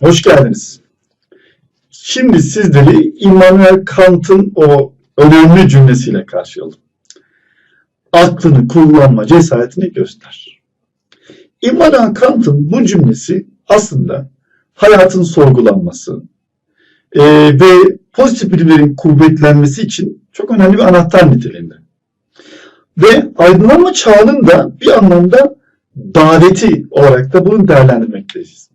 Hoş geldiniz. Şimdi sizleri Immanuel Kant'ın o önemli cümlesiyle karşılayalım. Aklını kullanma cesaretini göster. Immanuel Kant'ın bu cümlesi aslında hayatın sorgulanması e, ve pozitif bilimlerin kuvvetlenmesi için çok önemli bir anahtar niteliğinde. Ve aydınlanma çağının da bir anlamda daveti olarak da bunu değerlendirmekteyiz.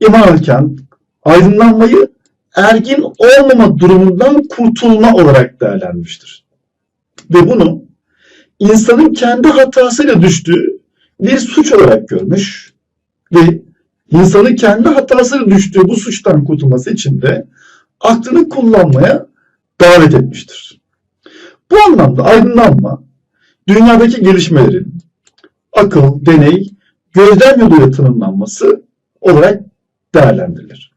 İmmanuel Kant aydınlanmayı ergin olmama durumundan kurtulma olarak değerlendirmiştir. Ve bunu insanın kendi hatasıyla düştüğü bir suç olarak görmüş ve insanın kendi hatasıyla düştüğü bu suçtan kurtulması için de aklını kullanmaya davet etmiştir. Bu anlamda aydınlanma dünyadaki gelişmelerin akıl, deney, gözlem yoluyla tanımlanması olarak değerlendirilir.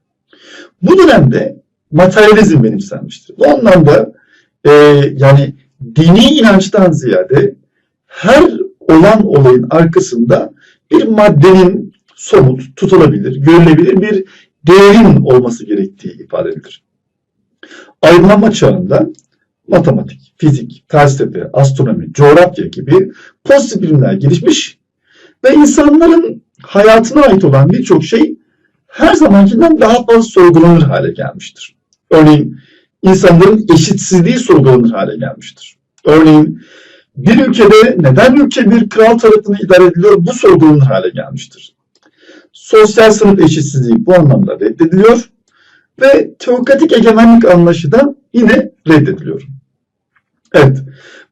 Bu dönemde materyalizm benimsenmiştir. Bu anlamda e, yani dini inançtan ziyade her olan olayın arkasında bir maddenin somut, tutulabilir, görülebilir bir değerin olması gerektiği ifade edilir. Aydınlanma çağında matematik, fizik, felsefe, astronomi, coğrafya gibi pozitif bilimler gelişmiş ve insanların hayatına ait olan birçok şey her zamankinden daha fazla sorgulanır hale gelmiştir. Örneğin insanların eşitsizliği sorgulanır hale gelmiştir. Örneğin bir ülkede neden ülke bir kral tarafından idare ediliyor bu sorgulanır hale gelmiştir. Sosyal sınıf eşitsizliği bu anlamda reddediliyor ve teokratik egemenlik anlayışı da yine reddediliyor. Evet,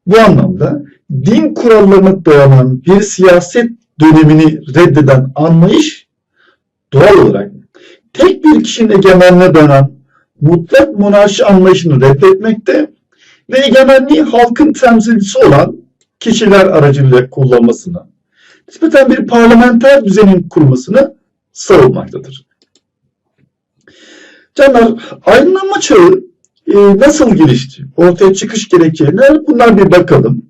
bu anlamda din kurallarına dayanan bir siyaset dönemini reddeden anlayış doğal olarak tek bir kişinin egemenliğine dayanan mutlak monarşi anlayışını reddetmekte ve egemenliği halkın temsilcisi olan kişiler aracılığıyla kullanmasını, nispeten bir parlamenter düzenin kurmasını savunmaktadır. Canlar, aydınlanma çağı e, nasıl gelişti? Ortaya çıkış gerekçeler bunlar bir bakalım.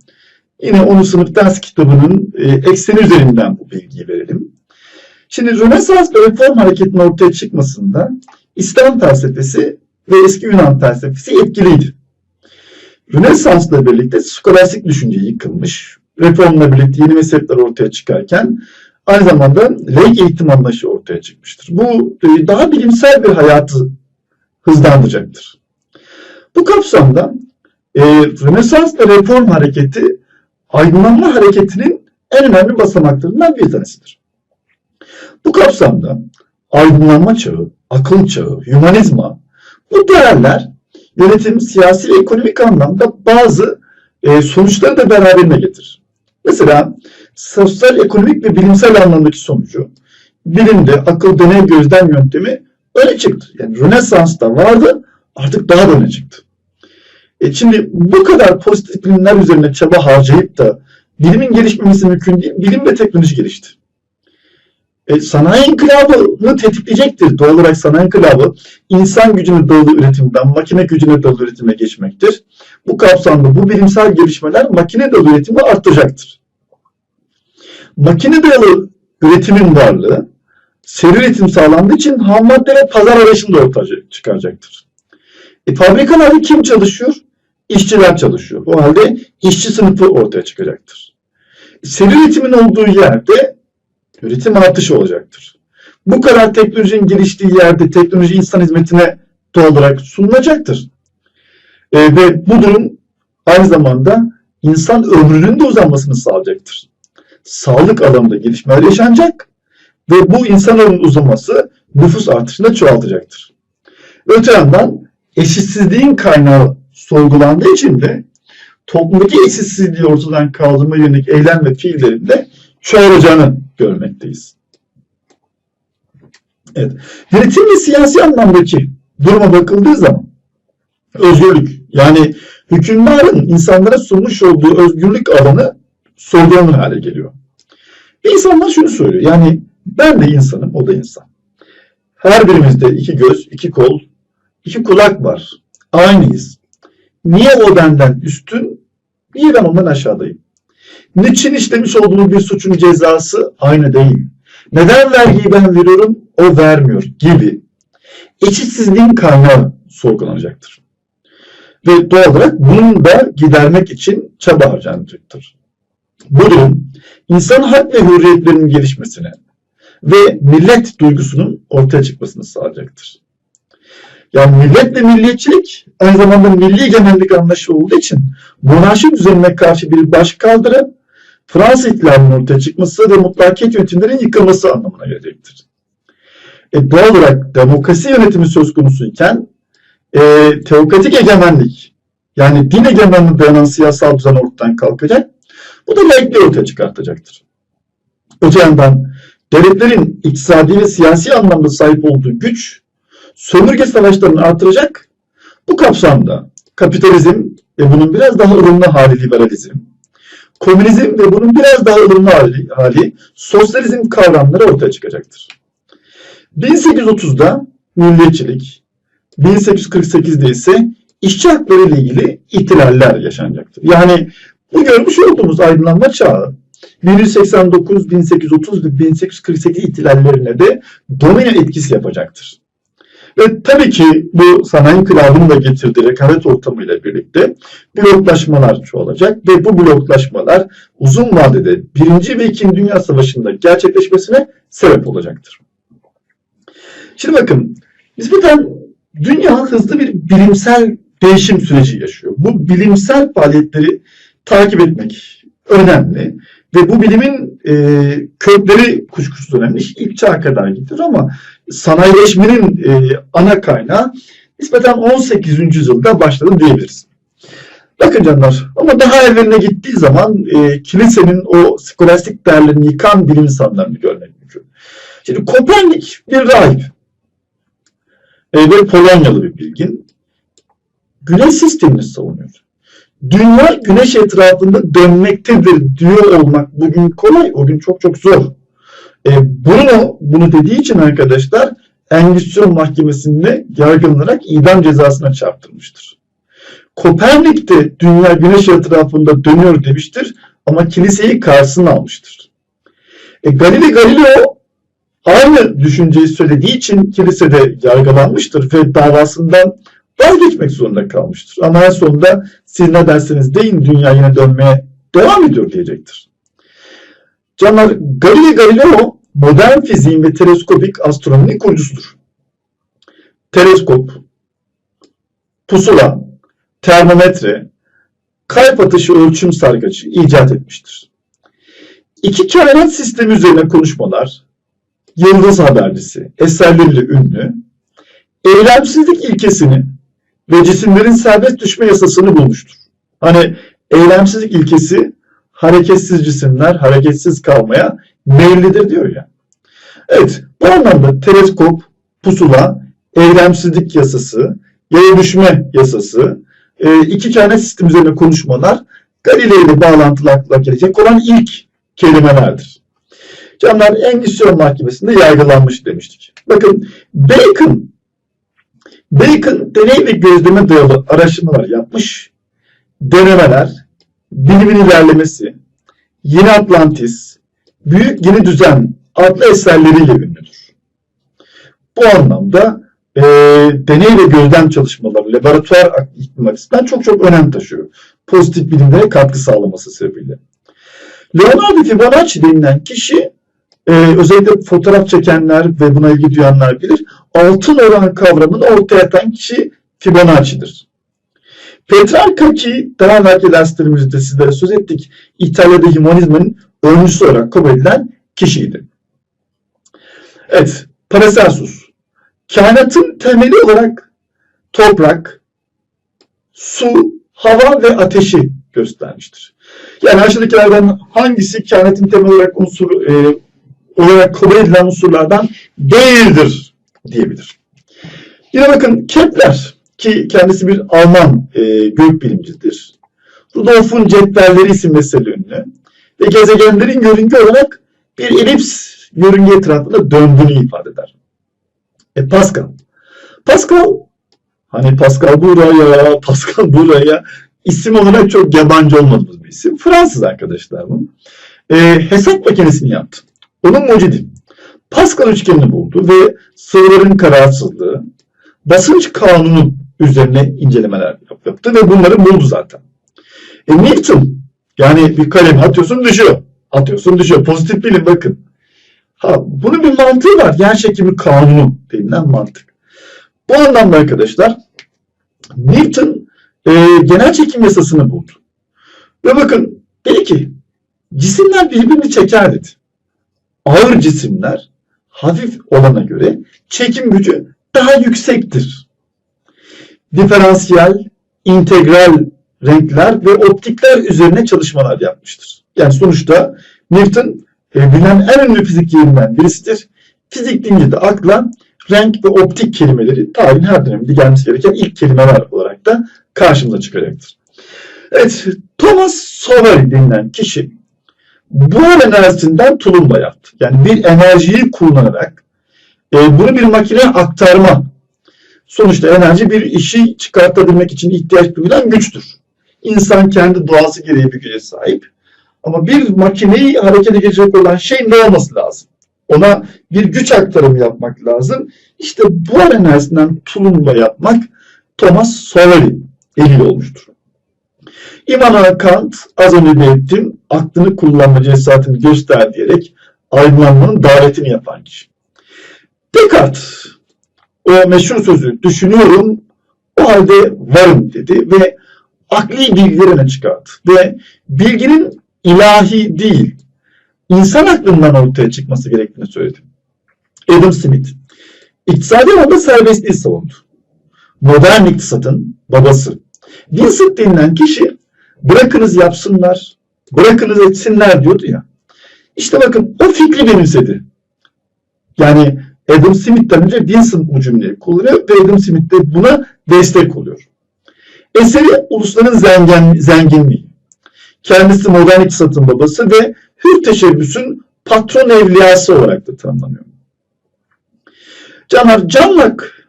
Yine onu sınıf ders kitabının e, ekseni üzerinden bu bilgiyi verelim. Şimdi Rönesans ve Reform hareketinin ortaya çıkmasında İslam felsefesi ve eski Yunan felsefesi etkiliydi. Rönesans'la birlikte skolastik düşünce yıkılmış, reformla birlikte yeni mezhepler ortaya çıkarken aynı zamanda laik eğitim anlayışı ortaya çıkmıştır. Bu e, daha bilimsel bir hayatı hızlandıracaktır. Bu kapsamda e, Rönesans ve Reform hareketi aydınlanma hareketinin en önemli basamaklarından bir tanesidir. Bu kapsamda aydınlanma çağı, akıl çağı, hümanizma bu değerler yönetim, siyasi ve ekonomik anlamda bazı e, sonuçları da beraberine getirir. Mesela sosyal, ekonomik ve bilimsel anlamdaki sonucu bilimde akıl, deney, gözlem yöntemi öne çıktı. Yani Rönesans'ta vardı artık daha da öne çıktı. E şimdi bu kadar pozitif bilimler üzerine çaba harcayıp da bilimin gelişmemesi mümkün değil. Bilim ve teknoloji gelişti. E, sanayi inkılabını tetikleyecektir. Doğal olarak sanayi inkılabı insan gücüne dayalı üretimden makine gücüne dayalı üretime geçmektir. Bu kapsamda bu bilimsel gelişmeler makine dayalı üretimi artacaktır. Makine dayalı üretimin varlığı seri üretim sağlandığı için ham madde ve pazar arayışını da ortaya çıkaracaktır. E, fabrikalarda kim çalışıyor? İşçiler çalışıyor. O halde işçi sınıfı ortaya çıkacaktır. Seri üretimin olduğu yerde üretim artışı olacaktır. Bu kadar teknolojinin geliştiği yerde teknoloji insan hizmetine doğal sunulacaktır. E, ve bu durum aynı zamanda insan ömrünün de uzanmasını sağlayacaktır. Sağlık alanında gelişmeler yaşanacak ve bu insan ömrünün uzaması nüfus artışını çoğaltacaktır. Öte yandan eşitsizliğin kaynağı sorgulandığı için de toplumdaki eşitsizliği ortadan kaldırma yönelik eylem ve fiillerin de çoğalacağını görmekteyiz. Evet. Yönetim ve siyasi anlamdaki duruma bakıldığı zaman özgürlük yani hükümdarın insanlara sunmuş olduğu özgürlük alanı sorgulanır hale geliyor. Ve insanlar şunu söylüyor yani ben de insanım o da insan. Her birimizde iki göz, iki kol, iki kulak var. Aynıyız. Niye o benden üstün, niye ben ondan aşağıdayım? Niçin işlemiş olduğum bir suçun cezası aynı değil? Neden vergiyi ben veriyorum, o vermiyor gibi eşitsizliğin kaynağı sorgulanacaktır. Ve doğal olarak bunu da gidermek için çaba harcanacaktır. Bu durum insan hak ve hürriyetlerinin gelişmesine ve millet duygusunun ortaya çıkmasını sağlayacaktır. Yani millet ve milliyetçilik aynı zamanda milli egemenlik anlayışı olduğu için monarşi düzenine karşı bir başkaldırı Fransız ihtilalinin ortaya çıkması ve mutlakiyet yönetimlerin yıkılması anlamına gelecektir. E, doğal olarak demokrasi yönetimi söz konusuyken e, teokratik egemenlik yani din egemenliğine dayanan siyasal düzen ortadan kalkacak. Bu da laikliği ortaya çıkartacaktır. Öte yandan devletlerin iktisadi ve siyasi anlamda sahip olduğu güç sömürge savaşlarını artıracak. Bu kapsamda kapitalizm ve bunun biraz daha ılımlı hali liberalizm, komünizm ve bunun biraz daha ılımlı hali, hali sosyalizm kavramları ortaya çıkacaktır. 1830'da milliyetçilik, 1848'de ise işçi hakları ile ilgili ihtilaller yaşanacaktır. Yani bu görmüş olduğumuz aydınlanma çağı 1189, 1830 ve 1848 ihtilallerine de domino etkisi yapacaktır. Ve tabii ki bu sanayi inkılabının da getirdiği rekabet ortamıyla birlikte bloklaşmalar çoğalacak ve bu bloklaşmalar uzun vadede 1. ve 2. Dünya Savaşı'nda gerçekleşmesine sebep olacaktır. Şimdi bakın nispeten dünya hızlı bir bilimsel değişim süreci yaşıyor. Bu bilimsel faaliyetleri takip etmek önemli. Ve bu bilimin e, kökleri kuşkusuz önemli. İlk çağa kadar gidiyor ama sanayileşmenin e, ana kaynağı nispeten 18. yüzyılda başladı diyebiliriz. Bakın canlar ama daha evveline gittiği zaman e, kilisenin o skolastik değerlerini yıkan bilim insanlarını görmek mümkün. Şimdi Kopernik bir rahip e, ve Polonyalı bir bilgin güneş sistemini savunuyor. Dünya güneş etrafında dönmektedir diyor olmak bugün kolay, o gün çok çok zor. E, bunu, bunu dediği için arkadaşlar Engizisyon Mahkemesi'nde yargılanarak idam cezasına çarptırmıştır. Kopernik de dünya güneş etrafında dönüyor demiştir ama kiliseyi karşısına almıştır. E, Galileo Galileo aynı düşünceyi söylediği için kilisede yargılanmıştır ve davasından vazgeçmek zorunda kalmıştır. Ama en sonunda siz ne derseniz deyin dünya yine dönmeye devam ediyor diyecektir. Canlar Galileo Galileo modern fiziğin ve teleskopik astronominin kurucusudur. Teleskop, pusula, termometre, kalp atışı ölçüm sargacı icat etmiştir. İki kainat sistemi üzerine konuşmalar, yıldız habercisi, eserleriyle ünlü, eylemsizlik ilkesini ve cisimlerin serbest düşme yasasını bulmuştur. Hani eylemsizlik ilkesi hareketsiz cisimler hareketsiz kalmaya meyillidir diyor ya. Evet bu anlamda teleskop, pusula, eylemsizlik yasası, yaya düşme yasası, e, iki tane sistem üzerine konuşmalar Galileo ile bağlantılı gelecek olan ilk kelimelerdir. Canlar Engizisyon Mahkemesi'nde yargılanmış demiştik. Bakın Bacon Bacon deney ve gözleme dayalı araştırmalar yapmış. Denemeler, bilimin ilerlemesi, Yeni Atlantis, Büyük Yeni Düzen adlı eserleriyle ünlüdür. Bu anlamda e, deney ve gözlem çalışmaları laboratuvar açısından çok çok önem taşıyor. Pozitif bilimlere katkı sağlaması sebebiyle. Leonardo Fibonacci denilen kişi e, özellikle fotoğraf çekenler ve buna ilgi duyanlar bilir. Altın oran kavramını ortaya atan kişi Fibonacci'dir. Petrarca ki daha evvelki derslerimizde sizlere söz ettik. İtalya'da humanizmin öncüsü olarak kabul edilen kişiydi. Evet, Paracelsus. Kainatın temeli olarak toprak, su, hava ve ateşi göstermiştir. Yani aşağıdakilerden hangisi kainatın temel olarak unsur e, olarak kabul edilen unsurlardan değildir diyebilir. Yine bakın Kepler ki kendisi bir Alman e, gökbilimcidir. Rudolf'un cetvelleri isimli eseri ünlü ve gezegenlerin yörünge olarak bir elips yörünge etrafında döndüğünü ifade eder. E Pascal. Pascal hani Pascal buraya, Pascal buraya isim olarak çok yabancı olmadığımız bir isim. Fransız arkadaşlar bu. E, hesap makinesini yaptı. Onun mucidi. Pascal üçgenini buldu ve sıvıların kararsızlığı, basınç kanunu üzerine incelemeler yaptı ve bunları buldu zaten. E Newton yani bir kalem atıyorsun düşüyor. Atıyorsun düşüyor. Pozitif bilin bakın. Ha, bunun bir mantığı var. Yer çekimi kanunu denilen mantık. Bu anlamda arkadaşlar Newton e, genel çekim yasasını buldu. Ve bakın dedi ki cisimler birbirini çeker dedi. Ağır cisimler hafif olana göre çekim gücü daha yüksektir. Diferansiyel, integral renkler ve optikler üzerine çalışmalar yapmıştır. Yani sonuçta Newton e, bilinen en ünlü fizikçilerinden birisidir. Fizik deyince de akla renk ve optik kelimeleri tarihin her döneminde gelmesi gereken ilk kelimeler olarak da karşımıza çıkacaktır. Evet, Thomas Sauveri denilen kişi buhar enerjisinden tulumba yaptı. Yani bir enerjiyi kullanarak e, bunu bir makineye aktarma. Sonuçta enerji bir işi çıkartabilmek için ihtiyaç duyulan güçtür. İnsan kendi doğası gereği bir güce sahip. Ama bir makineyi harekete geçirecek olan şey ne olması lazım? Ona bir güç aktarımı yapmak lazım. İşte buhar enerjisinden tulumba yapmak Thomas Sauveri eliyle olmuştur. Immanuel Kant az önce belirttim aklını kullanma cesaretini göster diyerek aydınlanmanın davetini yapan kişi. Descartes o meşhur sözü düşünüyorum o halde varım dedi ve akli bilgilerine çıkardı. Ve bilginin ilahi değil, insan aklından ortaya çıkması gerektiğini söyledi. Adam Smith, iktisadi alanda serbestliği savundu. Modern iktisatın babası. Vincent denilen kişi bırakınız yapsınlar, bırakınız etsinler diyordu ya. İşte bakın o fikri benimsedi. Yani Adam Smith'ten önce Vincent bu cümleyi kullanıyor ve Adam Smith de buna destek oluyor. Eseri ulusların zengin, zenginliği. Kendisi modern iktisatın babası ve hür teşebbüsün patron evliyası olarak da tanımlanıyor. Canlar canlak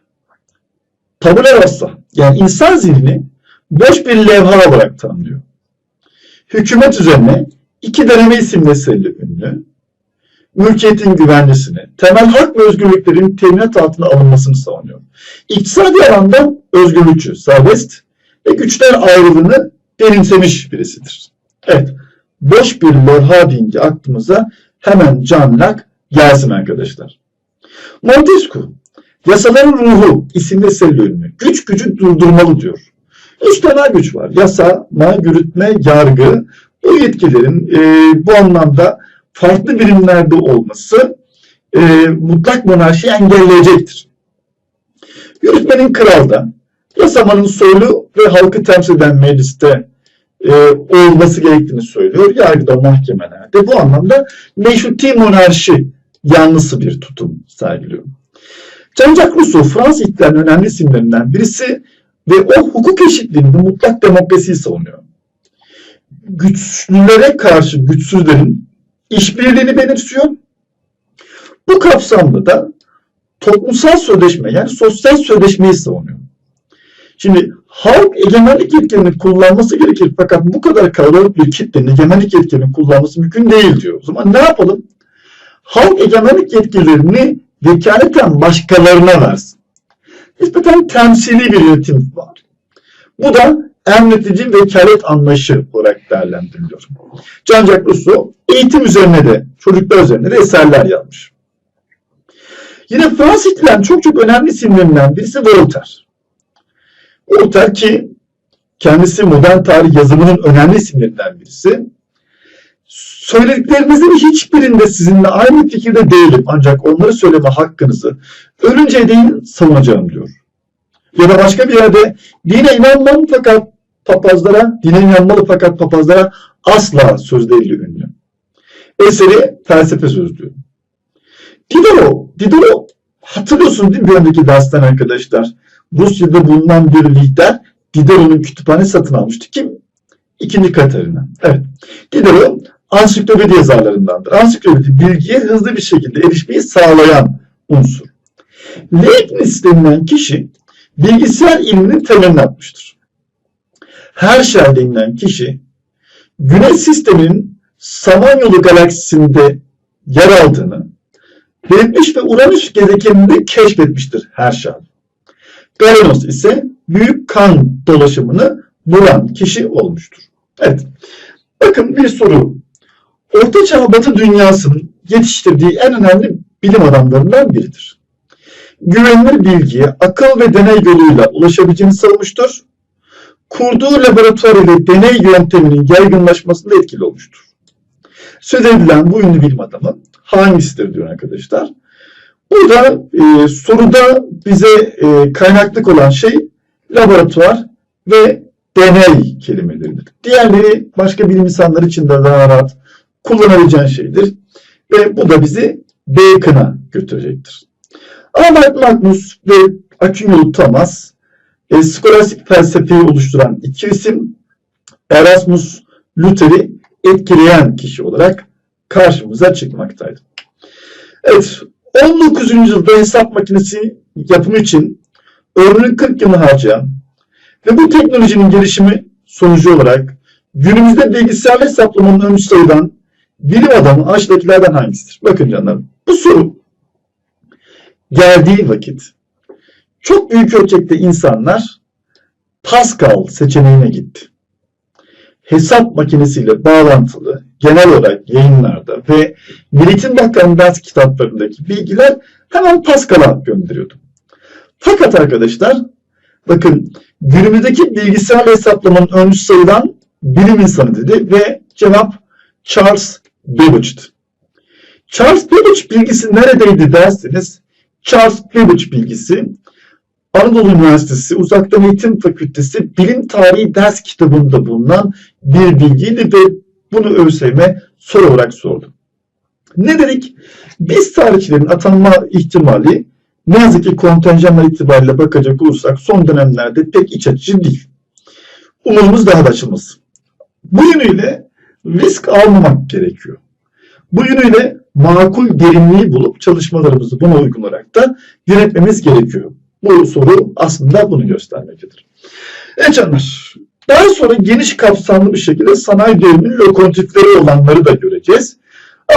tabula rasa yani insan zihni boş bir levha olarak tanımlıyor. Hükümet üzerine iki deneme isimli eseriyle ünlü, mülkiyetin güvencesini, temel hak ve özgürlüklerin teminat altına alınmasını savunuyor. İktisadi alanda özgürlükçü, serbest ve güçler ayrılığını benimsemiş birisidir. Evet, boş bir levha deyince aklımıza hemen John Locke gelsin arkadaşlar. Montesquieu, yasaların ruhu isimli ünlü, güç gücü durdurmalı diyor. Üç temel güç var. Yasama, yürütme, yargı. Bu yetkilerin e, bu anlamda farklı birimlerde olması e, mutlak monarşiyi engelleyecektir. Yürütmenin kralda, yasamanın soylu ve halkı temsil eden mecliste e, olması gerektiğini söylüyor. Yargıda, mahkemelerde. Bu anlamda meşruti monarşi yanlısı bir tutum sergiliyor. Jean-Jacques Rousseau Fransız ihtilalinin önemli isimlerinden birisi ve o hukuk eşitliğini, bu mutlak demokrasiyi savunuyor. Güçlülere karşı güçsüzlerin işbirliğini belirtiyor. Bu kapsamda da toplumsal sözleşme yani sosyal sözleşmeyi savunuyor. Şimdi halk egemenlik yetkilerini kullanması gerekir fakat bu kadar kalabalık bir kitlenin egemenlik yetkilerini kullanması mümkün değil diyor. O zaman ne yapalım? Halk egemenlik yetkilerini vekaleten başkalarına versin nispeten temsili bir yönetim var. Bu da emredici vekalet anlayışı olarak değerlendiriliyor. Jean-Jacques Rousseau eğitim üzerine de, çocuklar üzerine de eserler yazmış. Yine Fransız çok çok önemli isimlerinden birisi Voltaire. Voltaire ki kendisi modern tarih yazımının önemli isimlerinden birisi. Söylediklerinizin hiçbirinde sizinle aynı fikirde değilim ancak onları söyleme hakkınızı ölünce değil savunacağım diyor. Ya da başka bir yerde dine inanmam fakat papazlara, dine inanmalı fakat papazlara asla sözleriyle ünlü. Eseri felsefe sözlüğü. Diderot, Diderot hatırlıyorsunuz değil mi bir önceki dersten arkadaşlar? Rusya'da bulunan bir lider Diderot'un kütüphane satın almıştı. Kim? İkinci Katarina. Evet. Diderot ansiklopedi yazarlarındandır. Ansiklopedi bilgiye hızlı bir şekilde erişmeyi sağlayan unsur. Leibniz denilen kişi bilgisayar ilminin temelini atmıştır. Herschel denilen kişi Güneş sisteminin Samanyolu galaksisinde yer aldığını belirtmiş ve Uranüs gezegeninde keşfetmiştir Herschel. Galenos ise büyük kan dolaşımını bulan kişi olmuştur. Evet. Bakın bir soru. Orta Çağ Batı dünyasının yetiştirdiği en önemli bilim adamlarından biridir. Güvenilir bilgiye akıl ve deney yoluyla ulaşabileceğini savunmuştur. Kurduğu laboratuvar ile deney yönteminin yaygınlaşmasında etkili olmuştur. Söz edilen bu ünlü bilim adamı hangisidir diyor arkadaşlar. Burada e, soruda bize e, kaynaklık olan şey laboratuvar ve deney kelimeleridir. Diğerleri başka bilim insanları için de daha rahat kullanabileceğin şeydir. Ve bu da bizi Bacon'a götürecektir. Albert Magnus ve Akünyolu Thomas e, skolastik felsefeyi oluşturan iki isim Erasmus Luther'i etkileyen kişi olarak karşımıza çıkmaktaydı. Evet, 19. yüzyılda hesap makinesi yapımı için ömrünün 40 yılını harcayan ve bu teknolojinin gelişimi sonucu olarak günümüzde bilgisayarla hesaplamanın öncü sayılan bilim adamı aşağıdakilerden hangisidir? Bakın canlarım, bu soru geldiği vakit çok büyük ölçekte insanlar Pascal seçeneğine gitti. Hesap makinesiyle bağlantılı genel olarak yayınlarda ve Milliyetin Bakanı ders kitaplarındaki bilgiler hemen Pascal'a gönderiyordu. Fakat arkadaşlar bakın günümüzdeki bilgisayar hesaplamanın öncüsü sayılan bilim insanı dedi ve cevap Charles Babbage'di. Charles Babbage bilgisi neredeydi derseniz Charles Babbage bilgisi Anadolu Üniversitesi Uzaktan Eğitim Fakültesi Bilim Tarihi ders kitabında bulunan bir bilgiydi ve bunu ÖSYM soru olarak sordu. Ne dedik? Biz tarihçilerin atanma ihtimali ne yazık ki kontenjanlar itibariyle bakacak olursak son dönemlerde pek iç açıcı değil. Umurumuz daha da açılmasın. Bu yönüyle risk almamak gerekiyor. Bu yönüyle makul derinliği bulup çalışmalarımızı buna uygun olarak da yönetmemiz gerekiyor. Bu soru aslında bunu göstermektedir. Evet canlar. Daha sonra geniş kapsamlı bir şekilde sanayi devriminin lokomotifleri olanları da göreceğiz.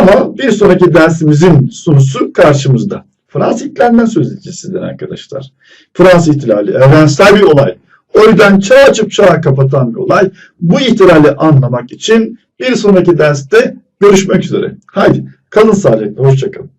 Ama bir sonraki dersimizin sunusu karşımızda. Fransız ihtilalinden söz edeceğiz sizden arkadaşlar. Fransız ihtilali evrensel bir olay. O yüzden çağ açıp çağ kapatan bir olay. Bu ihtilali anlamak için bir sonraki derste görüşmek üzere. Haydi kalın sağlıcakla. Hoşçakalın.